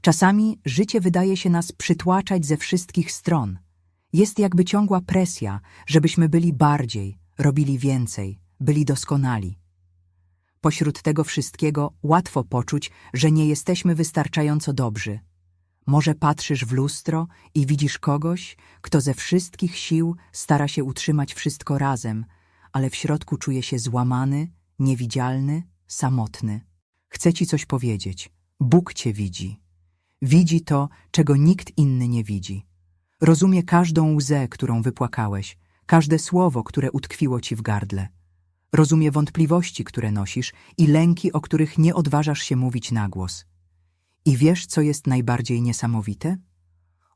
Czasami życie wydaje się nas przytłaczać ze wszystkich stron. Jest jakby ciągła presja, żebyśmy byli bardziej, robili więcej, byli doskonali. Pośród tego wszystkiego łatwo poczuć, że nie jesteśmy wystarczająco dobrzy. Może patrzysz w lustro i widzisz kogoś, kto ze wszystkich sił stara się utrzymać wszystko razem, ale w środku czuje się złamany, niewidzialny, samotny. Chcę ci coś powiedzieć. Bóg cię widzi. Widzi to, czego nikt inny nie widzi. Rozumie każdą łzę, którą wypłakałeś, każde słowo, które utkwiło ci w gardle. Rozumie wątpliwości, które nosisz i lęki, o których nie odważasz się mówić na głos. I wiesz, co jest najbardziej niesamowite?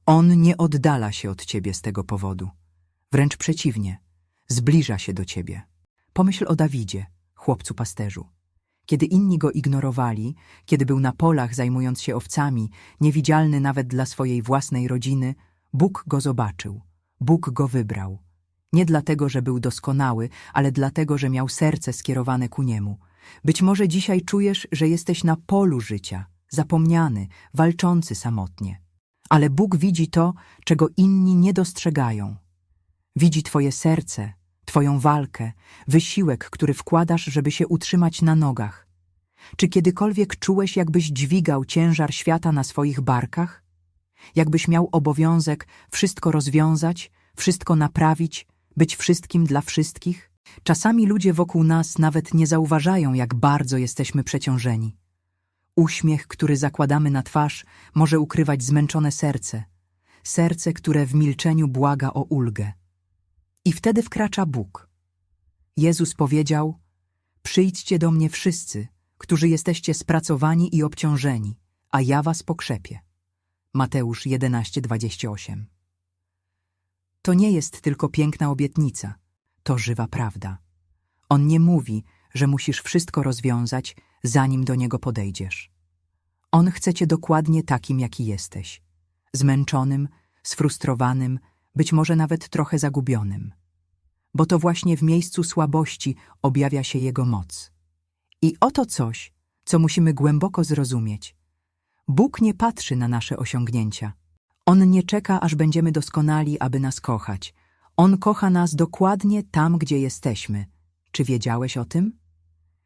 On nie oddala się od ciebie z tego powodu. Wręcz przeciwnie, zbliża się do ciebie. Pomyśl o Dawidzie, chłopcu pasterzu. Kiedy inni go ignorowali, kiedy był na polach zajmując się owcami, niewidzialny nawet dla swojej własnej rodziny, Bóg go zobaczył, Bóg go wybrał. Nie dlatego, że był doskonały, ale dlatego, że miał serce skierowane ku niemu. Być może dzisiaj czujesz, że jesteś na polu życia, zapomniany, walczący samotnie. Ale Bóg widzi to, czego inni nie dostrzegają. Widzi Twoje serce, Twoją walkę, wysiłek, który wkładasz, żeby się utrzymać na nogach. Czy kiedykolwiek czułeś, jakbyś dźwigał ciężar świata na swoich barkach? Jakbyś miał obowiązek wszystko rozwiązać, wszystko naprawić, być wszystkim dla wszystkich? Czasami ludzie wokół nas nawet nie zauważają, jak bardzo jesteśmy przeciążeni. Uśmiech, który zakładamy na twarz, może ukrywać zmęczone serce. Serce, które w milczeniu błaga o ulgę. I wtedy wkracza Bóg. Jezus powiedział: Przyjdźcie do mnie wszyscy, którzy jesteście spracowani i obciążeni, a ja was pokrzepię. Mateusz 11:28. To nie jest tylko piękna obietnica, to żywa prawda. On nie mówi, że musisz wszystko rozwiązać, zanim do niego podejdziesz. On chce cię dokładnie takim, jaki jesteś. Zmęczonym, sfrustrowanym, być może nawet trochę zagubionym. Bo to właśnie w miejscu słabości objawia się Jego moc. I oto coś, co musimy głęboko zrozumieć. Bóg nie patrzy na nasze osiągnięcia. On nie czeka, aż będziemy doskonali, aby nas kochać. On kocha nas dokładnie tam, gdzie jesteśmy. Czy wiedziałeś o tym?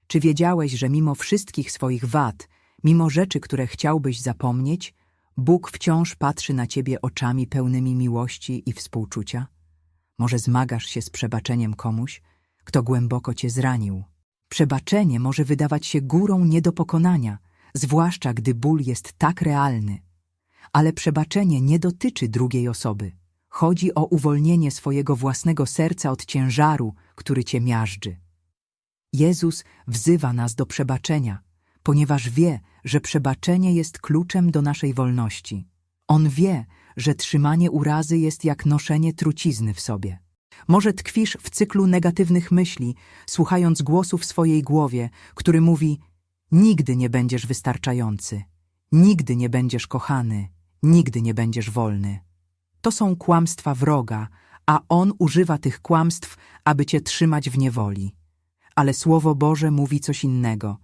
Czy wiedziałeś, że mimo wszystkich swoich wad, mimo rzeczy, które chciałbyś zapomnieć, Bóg wciąż patrzy na ciebie oczami pełnymi miłości i współczucia? Może zmagasz się z przebaczeniem komuś, kto głęboko cię zranił. Przebaczenie może wydawać się górą nie do pokonania, zwłaszcza gdy ból jest tak realny. Ale przebaczenie nie dotyczy drugiej osoby. Chodzi o uwolnienie swojego własnego serca od ciężaru, który cię miażdży. Jezus wzywa nas do przebaczenia, ponieważ wie, że przebaczenie jest kluczem do naszej wolności. On wie, że trzymanie urazy jest jak noszenie trucizny w sobie. Może tkwisz w cyklu negatywnych myśli, słuchając głosu w swojej głowie, który mówi nigdy nie będziesz wystarczający, nigdy nie będziesz kochany, nigdy nie będziesz wolny. To są kłamstwa wroga, a on używa tych kłamstw, aby cię trzymać w niewoli. Ale Słowo Boże mówi coś innego.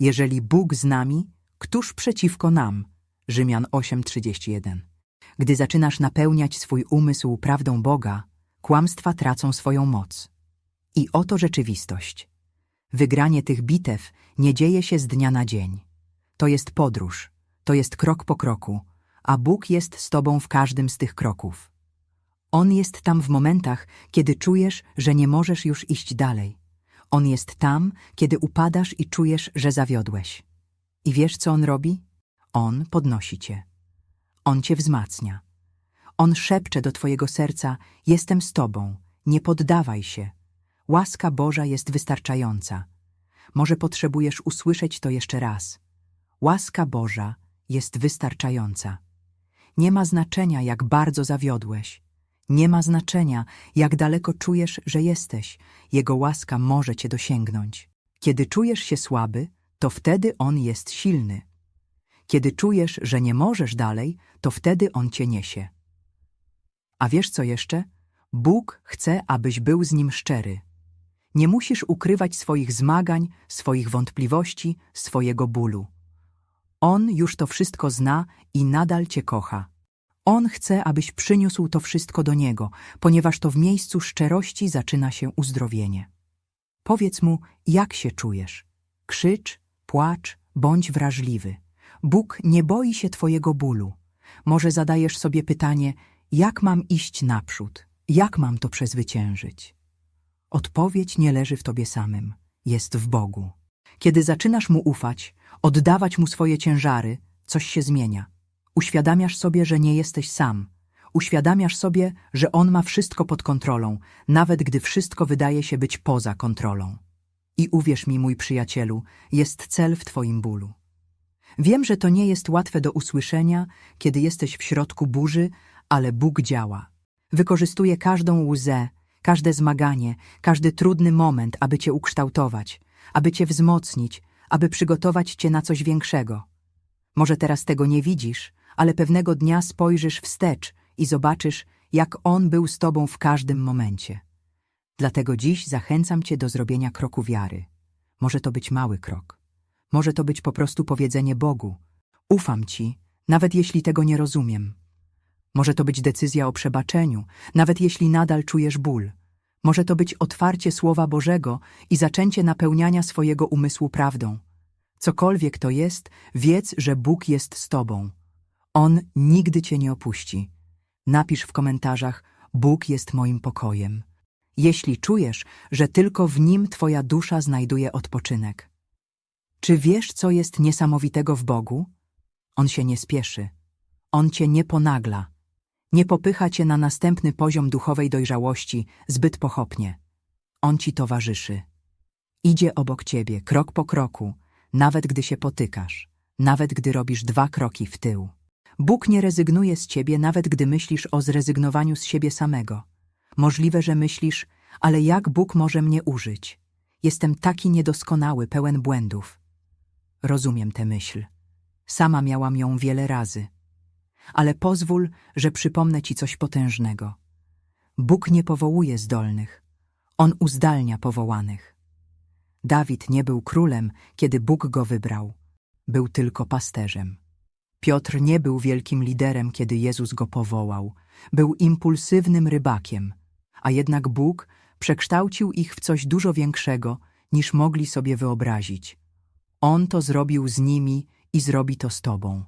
Jeżeli Bóg z nami, któż przeciwko nam? Rzymian 8:31. Gdy zaczynasz napełniać swój umysł prawdą Boga, kłamstwa tracą swoją moc. I oto rzeczywistość. Wygranie tych bitew nie dzieje się z dnia na dzień. To jest podróż, to jest krok po kroku, a Bóg jest z tobą w każdym z tych kroków. On jest tam w momentach, kiedy czujesz, że nie możesz już iść dalej. On jest tam, kiedy upadasz i czujesz, że zawiodłeś. I wiesz, co on robi? On podnosi cię. On cię wzmacnia. On szepcze do twojego serca: Jestem z tobą, nie poddawaj się. Łaska Boża jest wystarczająca. Może potrzebujesz usłyszeć to jeszcze raz. Łaska Boża jest wystarczająca. Nie ma znaczenia, jak bardzo zawiodłeś. Nie ma znaczenia, jak daleko czujesz, że jesteś. Jego łaska może cię dosięgnąć. Kiedy czujesz się słaby, to wtedy On jest silny. Kiedy czujesz, że nie możesz dalej, to wtedy On cię niesie. A wiesz co jeszcze? Bóg chce, abyś był z Nim szczery. Nie musisz ukrywać swoich zmagań, swoich wątpliwości, swojego bólu. On już to wszystko zna i nadal cię kocha. On chce, abyś przyniósł to wszystko do Niego, ponieważ to w miejscu szczerości zaczyna się uzdrowienie. Powiedz Mu, jak się czujesz. Krzycz, płacz, bądź wrażliwy. Bóg nie boi się Twojego bólu. Może zadajesz sobie pytanie, jak mam iść naprzód? Jak mam to przezwyciężyć? Odpowiedź nie leży w Tobie samym, jest w Bogu. Kiedy zaczynasz Mu ufać, oddawać Mu swoje ciężary, coś się zmienia. Uświadamiasz sobie, że nie jesteś sam. Uświadamiasz sobie, że On ma wszystko pod kontrolą, nawet gdy wszystko wydaje się być poza kontrolą. I uwierz mi, mój przyjacielu, jest cel w Twoim bólu. Wiem, że to nie jest łatwe do usłyszenia, kiedy jesteś w środku burzy, ale Bóg działa. Wykorzystuje każdą łzę, każde zmaganie, każdy trudny moment, aby Cię ukształtować, aby Cię wzmocnić, aby przygotować Cię na coś większego. Może teraz tego nie widzisz, ale pewnego dnia spojrzysz wstecz i zobaczysz, jak On był z Tobą w każdym momencie. Dlatego dziś zachęcam Cię do zrobienia kroku wiary. Może to być mały krok. Może to być po prostu powiedzenie Bogu. Ufam Ci, nawet jeśli tego nie rozumiem. Może to być decyzja o przebaczeniu, nawet jeśli nadal czujesz ból. Może to być otwarcie Słowa Bożego i zaczęcie napełniania swojego umysłu prawdą. Cokolwiek to jest, wiedz, że Bóg jest z Tobą. On nigdy Cię nie opuści. Napisz w komentarzach, Bóg jest moim pokojem. Jeśli czujesz, że tylko w Nim Twoja dusza znajduje odpoczynek. Czy wiesz, co jest niesamowitego w Bogu? On się nie spieszy. On Cię nie ponagla. Nie popycha Cię na następny poziom duchowej dojrzałości zbyt pochopnie. On Ci towarzyszy. Idzie obok Ciebie, krok po kroku, nawet gdy się potykasz, nawet gdy robisz dwa kroki w tył. Bóg nie rezygnuje z Ciebie, nawet gdy myślisz o zrezygnowaniu z siebie samego. Możliwe, że myślisz, ale jak Bóg może mnie użyć? Jestem taki niedoskonały, pełen błędów. Rozumiem tę myśl. Sama miałam ją wiele razy. Ale pozwól, że przypomnę Ci coś potężnego. Bóg nie powołuje zdolnych. On uzdalnia powołanych. Dawid nie był królem, kiedy Bóg go wybrał. Był tylko pasterzem. Piotr nie był wielkim liderem, kiedy Jezus go powołał. Był impulsywnym rybakiem, a jednak Bóg przekształcił ich w coś dużo większego, niż mogli sobie wyobrazić. On to zrobił z nimi i zrobi to z tobą.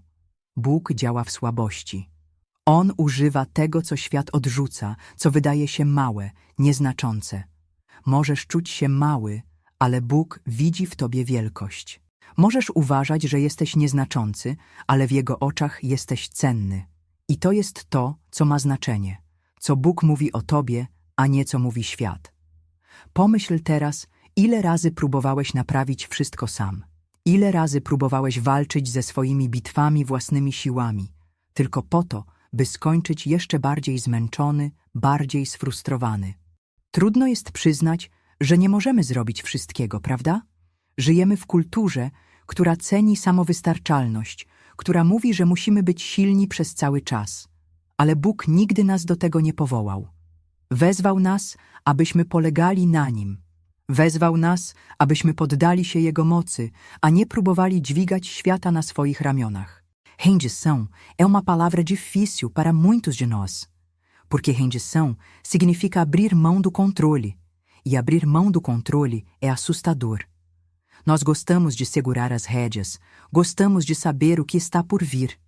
Bóg działa w słabości. On używa tego, co świat odrzuca, co wydaje się małe, nieznaczące. Możesz czuć się mały, ale Bóg widzi w tobie wielkość. Możesz uważać, że jesteś nieznaczący, ale w Jego oczach jesteś cenny. I to jest to, co ma znaczenie, co Bóg mówi o tobie, a nie co mówi świat. Pomyśl teraz, ile razy próbowałeś naprawić wszystko sam. Ile razy próbowałeś walczyć ze swoimi bitwami własnymi siłami, tylko po to, by skończyć jeszcze bardziej zmęczony, bardziej sfrustrowany. Trudno jest przyznać, że nie możemy zrobić wszystkiego, prawda? Żyjemy w kulturze, która ceni samowystarczalność, która mówi, że musimy być silni przez cały czas. Ale Bóg nigdy nas do tego nie powołał. Wezwał nas, abyśmy polegali na Nim. Wezwał nas, abyśmy poddali się Jego mocy, a nie próbowali dźwigać świata na swoich ramionach. Rendição é uma palavra difícil para muitos de nós, porque rendição significa abrir mão do controle, e abrir mão do controle é assustador. Nós gostamos de segurar as rédeas, gostamos de saber o que está por vir.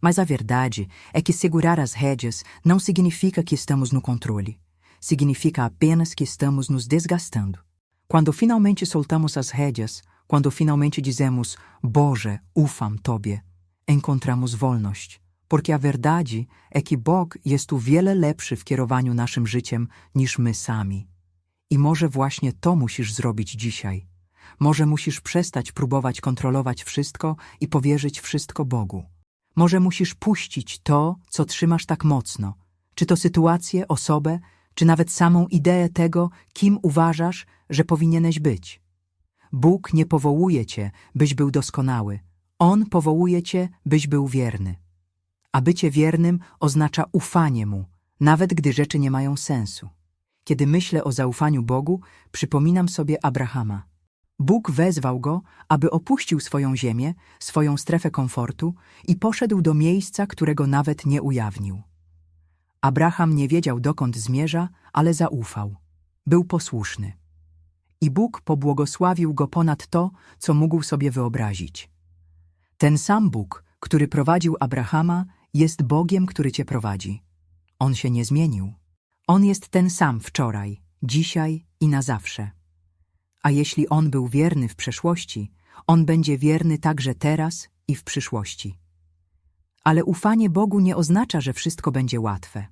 Mas a verdade é que segurar as rédeas não significa que estamos no controle. Significa apenas que estamos nos desgastando. Quando finalmente soltamos as rédeas, quando finalmente dizemos Boże, ufam Tobie, encontramos wolność. Porque a verdade é que Bóg jest wiele lepszy w kierowaniu naszym życiem niż my sami. I może właśnie to musisz zrobić dzisiaj. Może musisz przestać próbować kontrolować wszystko i powierzyć wszystko Bogu. Może musisz puścić to, co trzymasz tak mocno, czy to sytuację, osobę, czy nawet samą ideę tego, kim uważasz, że powinieneś być. Bóg nie powołuje cię, byś był doskonały. On powołuje cię, byś był wierny. A bycie wiernym oznacza ufanie Mu, nawet gdy rzeczy nie mają sensu. Kiedy myślę o zaufaniu Bogu, przypominam sobie Abrahama. Bóg wezwał go, aby opuścił swoją ziemię, swoją strefę komfortu i poszedł do miejsca, którego nawet nie ujawnił. Abraham nie wiedział, dokąd zmierza, ale zaufał. Był posłuszny. I Bóg pobłogosławił go ponad to, co mógł sobie wyobrazić. Ten sam Bóg, który prowadził Abrahama, jest Bogiem, który cię prowadzi. On się nie zmienił. On jest ten sam wczoraj, dzisiaj i na zawsze. A jeśli On był wierny w przeszłości, On będzie wierny także teraz i w przyszłości. Ale ufanie Bogu nie oznacza, że wszystko będzie łatwe.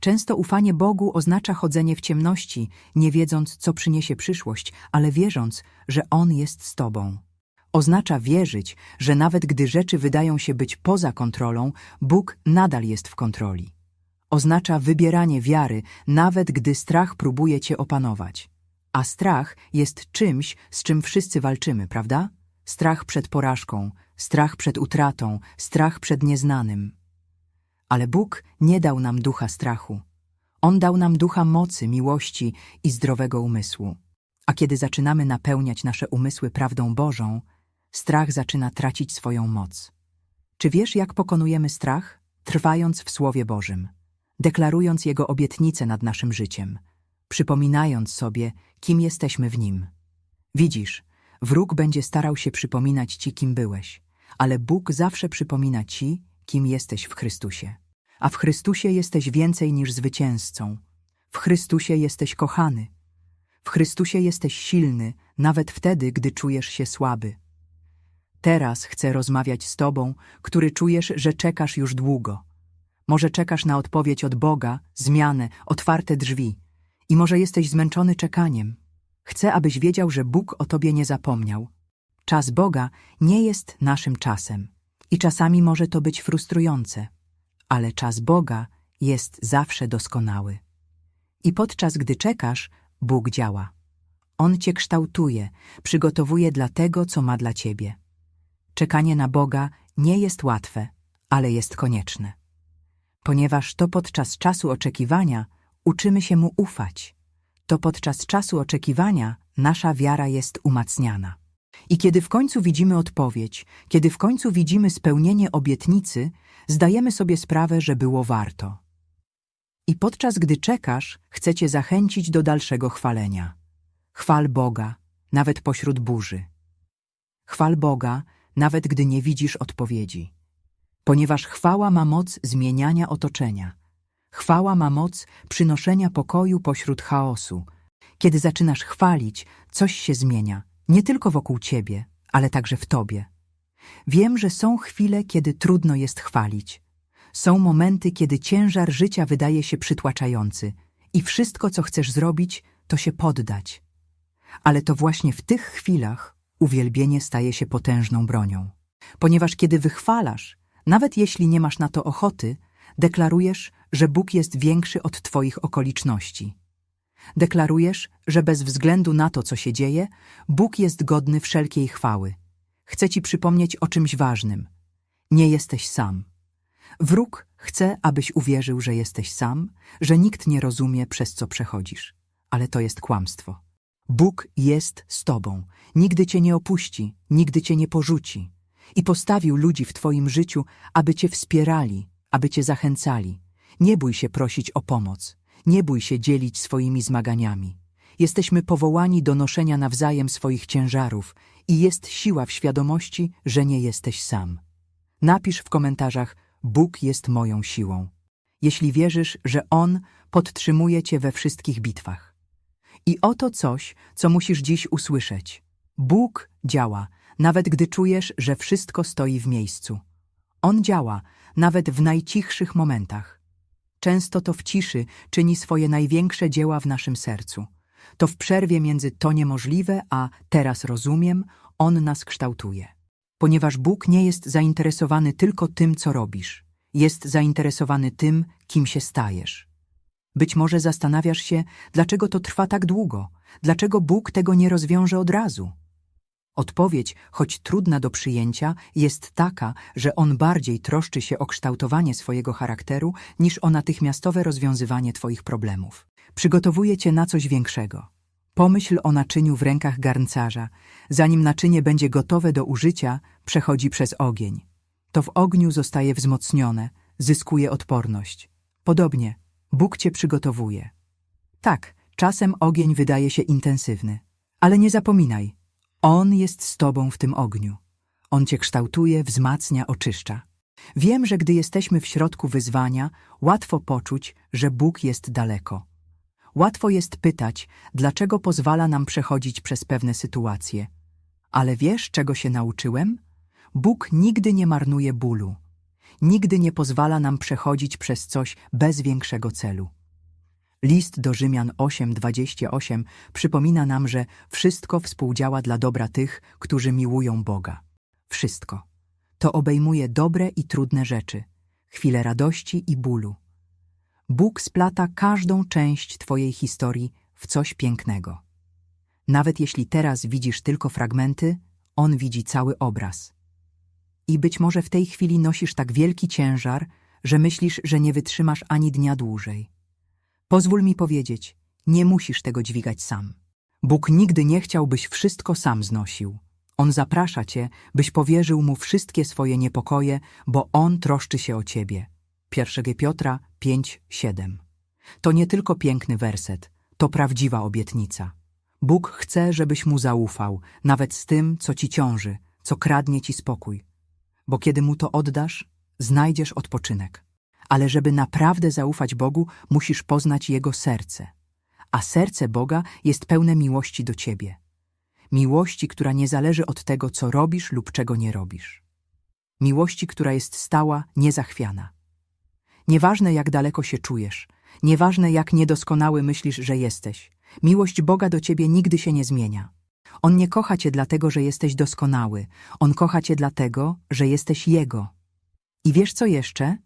Często ufanie Bogu oznacza chodzenie w ciemności, nie wiedząc, co przyniesie przyszłość, ale wierząc, że On jest z Tobą. Oznacza wierzyć, że nawet gdy rzeczy wydają się być poza kontrolą, Bóg nadal jest w kontroli. Oznacza wybieranie wiary, nawet gdy strach próbuje Cię opanować. A strach jest czymś, z czym wszyscy walczymy, prawda? Strach przed porażką, strach przed utratą, strach przed nieznanym. Ale Bóg nie dał nam ducha strachu. On dał nam ducha mocy, miłości i zdrowego umysłu. A kiedy zaczynamy napełniać nasze umysły prawdą Bożą, strach zaczyna tracić swoją moc. Czy wiesz, jak pokonujemy strach? Trwając w Słowie Bożym, deklarując Jego obietnice nad naszym życiem, przypominając sobie, kim jesteśmy w Nim. Widzisz, wróg będzie starał się przypominać Ci, kim byłeś, ale Bóg zawsze przypomina Ci, kim jesteś w Chrystusie. A w Chrystusie jesteś więcej niż zwycięzcą. W Chrystusie jesteś kochany. W Chrystusie jesteś silny, nawet wtedy, gdy czujesz się słaby. Teraz chcę rozmawiać z Tobą, który czujesz, że czekasz już długo. Może czekasz na odpowiedź od Boga, zmianę, otwarte drzwi. I może jesteś zmęczony czekaniem. Chcę, abyś wiedział, że Bóg o Tobie nie zapomniał. Czas Boga nie jest naszym czasem. I czasami może to być frustrujące. Ale czas Boga jest zawsze doskonały. I podczas gdy czekasz, Bóg działa. On Cię kształtuje, przygotowuje dla tego, co ma dla Ciebie. Czekanie na Boga nie jest łatwe, ale jest konieczne. Ponieważ to podczas czasu oczekiwania uczymy się Mu ufać. To podczas czasu oczekiwania nasza wiara jest umacniana. I kiedy w końcu widzimy odpowiedź, kiedy w końcu widzimy spełnienie obietnicy, zdajemy sobie sprawę, że było warto. I podczas gdy czekasz, chcę Cię zachęcić do dalszego chwalenia. Chwal Boga, nawet pośród burzy. Chwal Boga, nawet gdy nie widzisz odpowiedzi. Ponieważ chwała ma moc zmieniania otoczenia. Chwała ma moc przynoszenia pokoju pośród chaosu. Kiedy zaczynasz chwalić, coś się zmienia, nie tylko wokół ciebie, ale także w tobie. Wiem, że są chwile, kiedy trudno jest chwalić. Są momenty, kiedy ciężar życia wydaje się przytłaczający i wszystko, co chcesz zrobić, to się poddać. Ale to właśnie w tych chwilach uwielbienie staje się potężną bronią. Ponieważ kiedy wychwalasz, nawet jeśli nie masz na to ochoty, deklarujesz, że Bóg jest większy od Twoich okoliczności. Deklarujesz, że bez względu na to, co się dzieje, Bóg jest godny wszelkiej chwały. Chcę Ci przypomnieć o czymś ważnym. Nie jesteś sam. Wróg chce, abyś uwierzył, że jesteś sam, że nikt nie rozumie, przez co przechodzisz. Ale to jest kłamstwo. Bóg jest z Tobą. Nigdy Cię nie opuści, nigdy Cię nie porzuci. I postawił ludzi w Twoim życiu, aby Cię wspierali, aby Cię zachęcali. Nie bój się prosić o pomoc. Nie bój się dzielić swoimi zmaganiami. Jesteśmy powołani do noszenia nawzajem swoich ciężarów i jest siła w świadomości, że nie jesteś sam. Napisz w komentarzach Bóg jest moją siłą. Jeśli wierzysz, że On podtrzymuje Cię we wszystkich bitwach. I oto coś, co musisz dziś usłyszeć. Bóg działa, nawet gdy czujesz, że wszystko stoi w miejscu. On działa, nawet w najcichszych momentach. Często to w ciszy czyni swoje największe dzieła w naszym sercu. To w przerwie między to niemożliwe, a teraz rozumiem, On nas kształtuje. Ponieważ Bóg nie jest zainteresowany tylko tym, co robisz. Jest zainteresowany tym, kim się stajesz. Być może zastanawiasz się, dlaczego to trwa tak długo, dlaczego Bóg tego nie rozwiąże od razu. Odpowiedź, choć trudna do przyjęcia, jest taka, że on bardziej troszczy się o kształtowanie swojego charakteru niż o natychmiastowe rozwiązywanie twoich problemów. Przygotowuje cię na coś większego. Pomyśl o naczyniu w rękach garncarza. Zanim naczynie będzie gotowe do użycia, przechodzi przez ogień. To w ogniu zostaje wzmocnione, zyskuje odporność. Podobnie, Bóg cię przygotowuje. Tak, czasem ogień wydaje się intensywny, ale nie zapominaj, On jest z tobą w tym ogniu. On cię kształtuje, wzmacnia, oczyszcza. Wiem, że gdy jesteśmy w środku wyzwania, łatwo poczuć, że Bóg jest daleko. Łatwo jest pytać, dlaczego pozwala nam przechodzić przez pewne sytuacje. Ale wiesz, czego się nauczyłem? Bóg nigdy nie marnuje bólu. Nigdy nie pozwala nam przechodzić przez coś bez większego celu. List do Rzymian 8:28 przypomina nam, że wszystko współdziała dla dobra tych, którzy miłują Boga. Wszystko. To obejmuje dobre i trudne rzeczy, chwile radości i bólu. Bóg splata każdą część Twojej historii w coś pięknego. Nawet jeśli teraz widzisz tylko fragmenty, On widzi cały obraz. I być może w tej chwili nosisz tak wielki ciężar, że myślisz, że nie wytrzymasz ani dnia dłużej. Pozwól mi powiedzieć, nie musisz tego dźwigać sam. Bóg nigdy nie chciał, byś wszystko sam znosił. On zaprasza cię, byś powierzył mu wszystkie swoje niepokoje, bo on troszczy się o ciebie. 1 Piotra 5:7. To nie tylko piękny werset, to prawdziwa obietnica. Bóg chce, żebyś mu zaufał, nawet z tym, co ci ciąży, co kradnie ci spokój. Bo kiedy mu to oddasz, znajdziesz odpoczynek. Ale żeby naprawdę zaufać Bogu, musisz poznać Jego serce. A serce Boga jest pełne miłości do ciebie. Miłości, która nie zależy od tego, co robisz lub czego nie robisz. Miłości, która jest stała, niezachwiana. Nieważne, jak daleko się czujesz, nieważne, jak niedoskonały myślisz, że jesteś, miłość Boga do ciebie nigdy się nie zmienia. On nie kocha cię dlatego, że jesteś doskonały. On kocha cię dlatego, że jesteś Jego. I wiesz co jeszcze?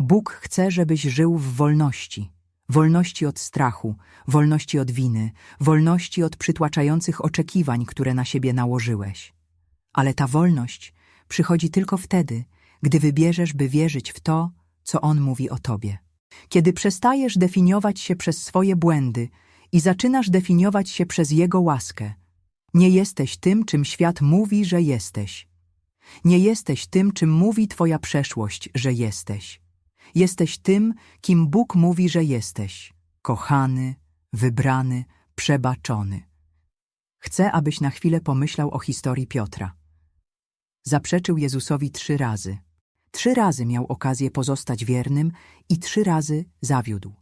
Bóg chce, żebyś żył w wolności. Wolności od strachu, wolności od winy, wolności od przytłaczających oczekiwań, które na siebie nałożyłeś. Ale ta wolność przychodzi tylko wtedy, gdy wybierzesz, by wierzyć w to, co On mówi o tobie. Kiedy przestajesz definiować się przez swoje błędy i zaczynasz definiować się przez Jego łaskę, nie jesteś tym, czym świat mówi, że jesteś. Nie jesteś tym, czym mówi Twoja przeszłość, że jesteś. Jesteś tym, kim Bóg mówi, że jesteś. Kochany, wybrany, przebaczony. Chcę, abyś na chwilę pomyślał o historii Piotra. Zaprzeczył Jezusowi trzy razy. Trzy razy miał okazję pozostać wiernym i trzy razy zawiódł.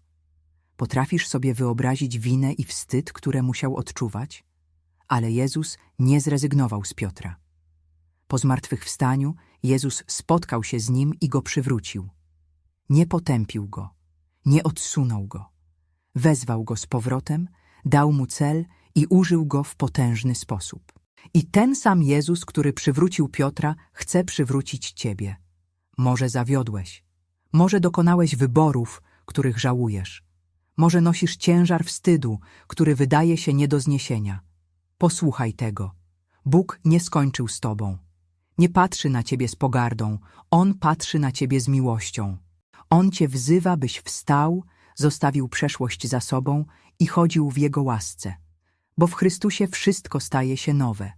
Potrafisz sobie wyobrazić winę i wstyd, które musiał odczuwać? Ale Jezus nie zrezygnował z Piotra. Po zmartwychwstaniu Jezus spotkał się z nim i go przywrócił. Nie potępił go, nie odsunął go. Wezwał go z powrotem, dał mu cel i użył go w potężny sposób. I ten sam Jezus, który przywrócił Piotra, chce przywrócić ciebie. Może zawiodłeś, może dokonałeś wyborów, których żałujesz. Może nosisz ciężar wstydu, który wydaje się nie do zniesienia. Posłuchaj tego. Bóg nie skończył z tobą. Nie patrzy na ciebie z pogardą, On patrzy na ciebie z miłością. On cię wzywa, byś wstał, zostawił przeszłość za sobą i chodził w Jego łasce. Bo w Chrystusie wszystko staje się nowe.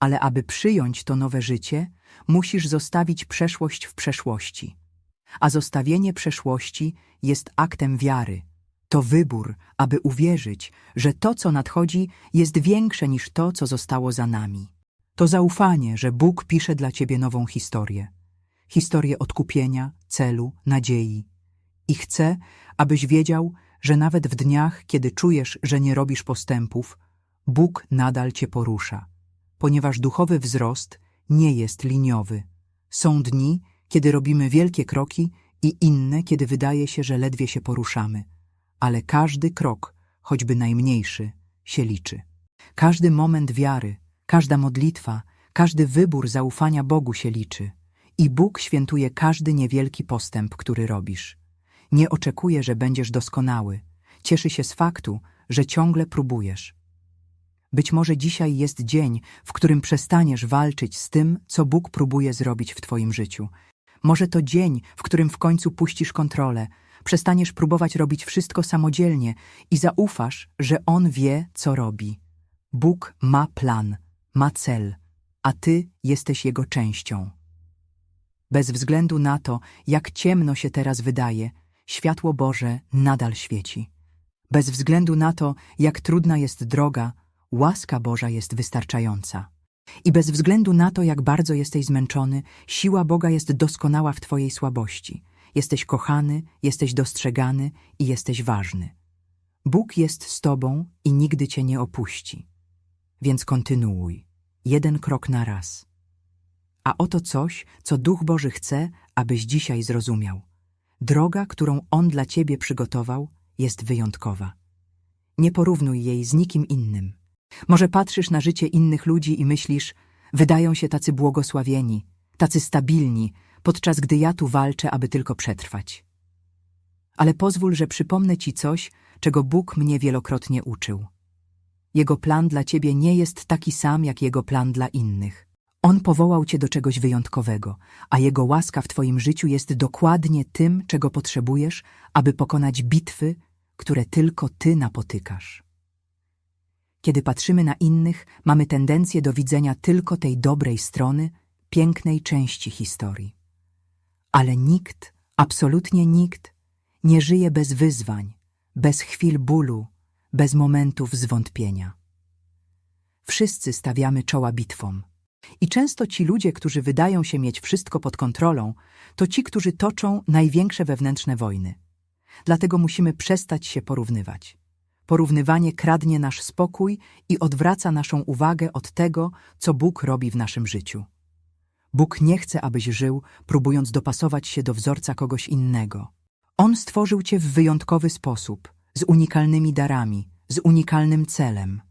Ale aby przyjąć to nowe życie, musisz zostawić przeszłość w przeszłości. A zostawienie przeszłości jest aktem wiary. To wybór, aby uwierzyć, że to, co nadchodzi, jest większe niż to, co zostało za nami. To zaufanie, że Bóg pisze dla ciebie nową historię. Historię odkupienia, celu, nadziei. I chce, abyś wiedział, że nawet w dniach, kiedy czujesz, że nie robisz postępów, Bóg nadal cię porusza, ponieważ duchowy wzrost nie jest liniowy. Są dni, kiedy robimy wielkie kroki i inne, kiedy wydaje się, że ledwie się poruszamy. Ale każdy krok, choćby najmniejszy, się liczy. Każdy moment wiary, każda modlitwa, każdy wybór zaufania Bogu się liczy. I Bóg świętuje każdy niewielki postęp, który robisz. Nie oczekuje, że będziesz doskonały. Cieszy się z faktu, że ciągle próbujesz. Być może dzisiaj jest dzień, w którym przestaniesz walczyć z tym, co Bóg próbuje zrobić w Twoim życiu. Może to dzień, w którym w końcu puścisz kontrolę, przestaniesz próbować robić wszystko samodzielnie i zaufasz, że On wie, co robi. Bóg ma plan, ma cel, a Ty jesteś Jego częścią. Bez względu na to, jak ciemno się teraz wydaje, światło Boże nadal świeci. Bez względu na to, jak trudna jest droga, łaska Boża jest wystarczająca. I bez względu na to, jak bardzo jesteś zmęczony, siła Boga jest doskonała w Twojej słabości. Jesteś kochany, jesteś dostrzegany i jesteś ważny. Bóg jest z Tobą i nigdy Cię nie opuści. Więc kontynuuj, jeden krok na raz. A oto coś, co Duch Boży chce, abyś dzisiaj zrozumiał. Droga, którą On dla Ciebie przygotował, jest wyjątkowa. Nie porównuj jej z nikim innym. Może patrzysz na życie innych ludzi i myślisz, wydają się tacy błogosławieni, tacy stabilni, podczas gdy ja tu walczę, aby tylko przetrwać. Ale pozwól, że przypomnę Ci coś, czego Bóg mnie wielokrotnie uczył. Jego plan dla Ciebie nie jest taki sam, jak Jego plan dla innych. On powołał Cię do czegoś wyjątkowego, a Jego łaska w Twoim życiu jest dokładnie tym, czego potrzebujesz, aby pokonać bitwy, które tylko Ty napotykasz. Kiedy patrzymy na innych, mamy tendencję do widzenia tylko tej dobrej strony, pięknej części historii. Ale nikt, absolutnie nikt, nie żyje bez wyzwań, bez chwil bólu, bez momentów zwątpienia. Wszyscy stawiamy czoła bitwom. I często ci ludzie, którzy wydają się mieć wszystko pod kontrolą, to ci, którzy toczą największe wewnętrzne wojny. Dlatego musimy przestać się porównywać. Porównywanie kradnie nasz spokój i odwraca naszą uwagę od tego, co Bóg robi w naszym życiu. Bóg nie chce, abyś żył, próbując dopasować się do wzorca kogoś innego. On stworzył cię w wyjątkowy sposób, z unikalnymi darami, z unikalnym celem.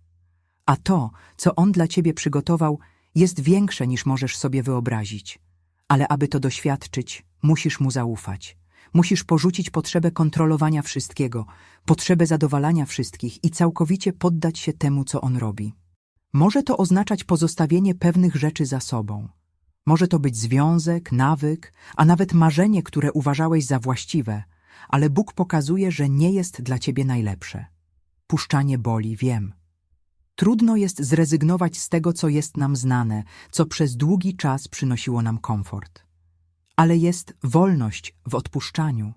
A to, co On dla ciebie przygotował, jest większe niż możesz sobie wyobrazić. Ale aby to doświadczyć, musisz Mu zaufać. Musisz porzucić potrzebę kontrolowania wszystkiego, potrzebę zadowalania wszystkich i całkowicie poddać się temu, co On robi. Może to oznaczać pozostawienie pewnych rzeczy za sobą. Może to być związek, nawyk, a nawet marzenie, które uważałeś za właściwe, ale Bóg pokazuje, że nie jest dla ciebie najlepsze. Puszczanie boli, wiem. Trudno jest zrezygnować z tego, co jest nam znane, co przez długi czas przynosiło nam komfort. Ale jest wolność w odpuszczaniu,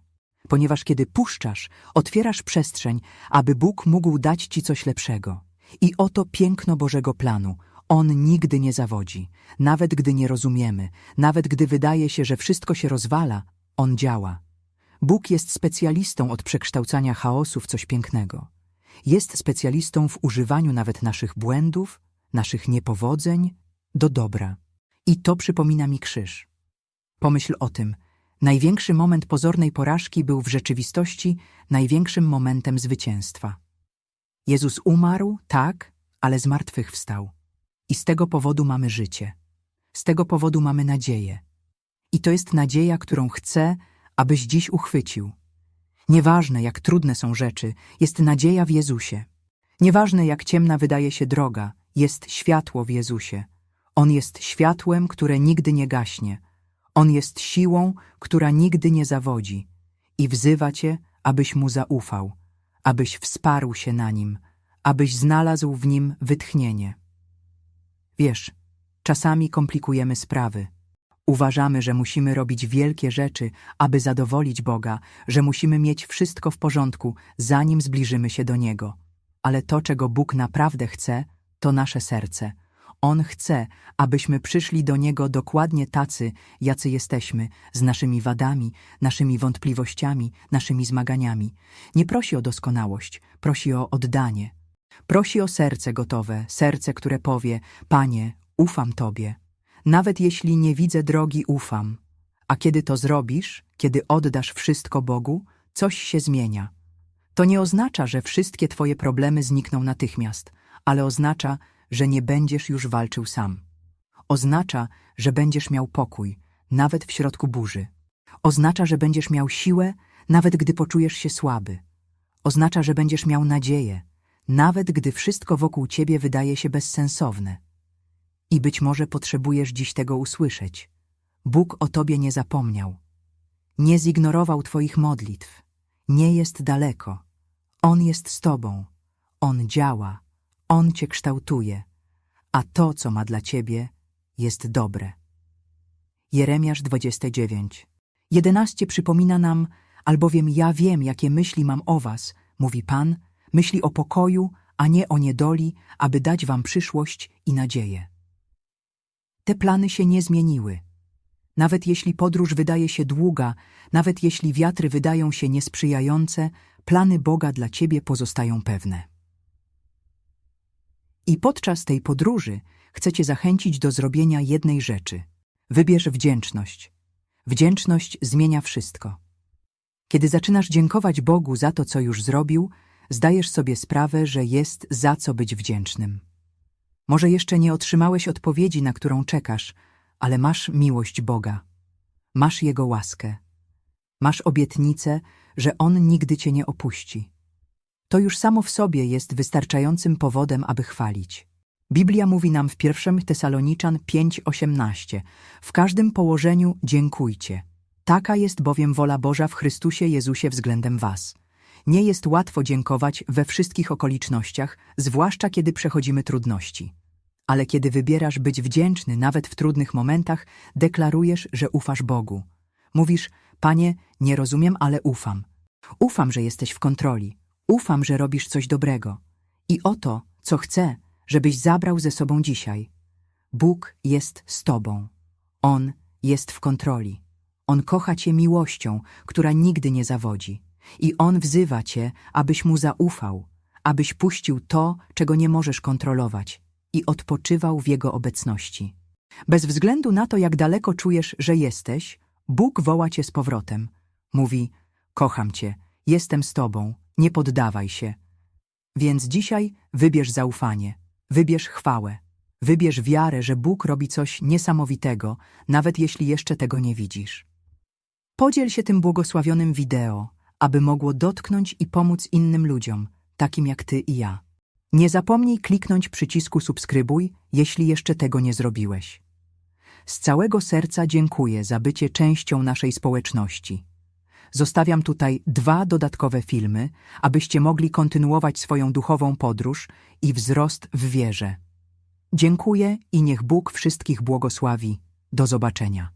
ponieważ kiedy puszczasz, otwierasz przestrzeń, aby Bóg mógł dać ci coś lepszego. I oto piękno Bożego planu. On nigdy nie zawodzi, nawet gdy nie rozumiemy, nawet gdy wydaje się, że wszystko się rozwala, On działa. Bóg jest specjalistą od przekształcania chaosu w coś pięknego. Jest specjalistą w używaniu nawet naszych błędów, naszych niepowodzeń do dobra. I to przypomina mi krzyż. Pomyśl o tym. Największy moment pozornej porażki był w rzeczywistości największym momentem zwycięstwa. Jezus umarł, tak, ale zmartwychwstał. I z tego powodu mamy życie. Z tego powodu mamy nadzieję. I to jest nadzieja, którą chcę, abyś dziś uchwycił. Nieważne, jak trudne są rzeczy, jest nadzieja w Jezusie. Nieważne, jak ciemna wydaje się droga, jest światło w Jezusie. On jest światłem, które nigdy nie gaśnie. On jest siłą, która nigdy nie zawodzi. I wzywa cię, abyś mu zaufał, abyś wsparł się na nim, abyś znalazł w nim wytchnienie. Wiesz, czasami komplikujemy sprawy. Uważamy, że musimy robić wielkie rzeczy, aby zadowolić Boga, że musimy mieć wszystko w porządku, zanim zbliżymy się do Niego. Ale to, czego Bóg naprawdę chce, to nasze serce. On chce, abyśmy przyszli do Niego dokładnie tacy, jacy jesteśmy, z naszymi wadami, naszymi wątpliwościami, naszymi zmaganiami. Nie prosi o doskonałość, prosi o oddanie. Prosi o serce gotowe, serce, które powie: Panie, ufam Tobie. Nawet jeśli nie widzę drogi, ufam. A kiedy to zrobisz, kiedy oddasz wszystko Bogu, coś się zmienia. To nie oznacza, że wszystkie Twoje problemy znikną natychmiast, ale oznacza, że nie będziesz już walczył sam. Oznacza, że będziesz miał pokój, nawet w środku burzy. Oznacza, że będziesz miał siłę, nawet gdy poczujesz się słaby. Oznacza, że będziesz miał nadzieję, nawet gdy wszystko wokół ciebie wydaje się bezsensowne. I być może potrzebujesz dziś tego usłyszeć. Bóg o tobie nie zapomniał. Nie zignorował twoich modlitw. nie jest daleko. On jest z tobą. On działa. On cię kształtuje. A to, co ma dla ciebie, jest dobre. Jeremiasz 29. 11 przypomina nam, albowiem ja wiem, jakie myśli mam o was, mówi Pan, myśli o pokoju, a nie o niedoli, aby dać wam przyszłość i nadzieję. Te plany się nie zmieniły. Nawet jeśli podróż wydaje się długa, nawet jeśli wiatry wydają się niesprzyjające, plany Boga dla ciebie pozostają pewne. I podczas tej podróży chcę cię zachęcić do zrobienia jednej rzeczy. Wybierz wdzięczność. Wdzięczność zmienia wszystko. Kiedy zaczynasz dziękować Bogu za to, co już zrobił, zdajesz sobie sprawę, że jest za co być wdzięcznym. Może jeszcze nie otrzymałeś odpowiedzi, na którą czekasz, ale masz miłość Boga. Masz Jego łaskę. Masz obietnicę, że On nigdy cię nie opuści. To już samo w sobie jest wystarczającym powodem, aby chwalić. Biblia mówi nam w 1 Tesaloniczan 5:18 W każdym położeniu dziękujcie. Taka jest bowiem wola Boża w Chrystusie Jezusie względem was. Nie jest łatwo dziękować we wszystkich okolicznościach, zwłaszcza kiedy przechodzimy trudności. Ale kiedy wybierasz być wdzięczny nawet w trudnych momentach, deklarujesz, że ufasz Bogu. Mówisz, Panie, nie rozumiem, ale ufam. Ufam, że jesteś w kontroli. Ufam, że robisz coś dobrego. I oto, co chcę, żebyś zabrał ze sobą dzisiaj. Bóg jest z tobą. On jest w kontroli. On kocha cię miłością, która nigdy nie zawodzi. I On wzywa cię, abyś Mu zaufał, abyś puścił to, czego nie możesz kontrolować i odpoczywał w Jego obecności. Bez względu na to, jak daleko czujesz, że jesteś, Bóg woła cię z powrotem. Mówi, kocham cię, jestem z tobą, nie poddawaj się. Więc dzisiaj wybierz zaufanie, wybierz chwałę, wybierz wiarę, że Bóg robi coś niesamowitego, nawet jeśli jeszcze tego nie widzisz. Podziel się tym błogosławionym wideo, aby mogło dotknąć i pomóc innym ludziom, takim jak ty i ja. Nie zapomnij kliknąć przycisku subskrybuj, jeśli jeszcze tego nie zrobiłeś. Z całego serca dziękuję za bycie częścią naszej społeczności. Zostawiam tutaj dwa dodatkowe filmy, abyście mogli kontynuować swoją duchową podróż i wzrost w wierze. Dziękuję i niech Bóg wszystkich błogosławi. Do zobaczenia.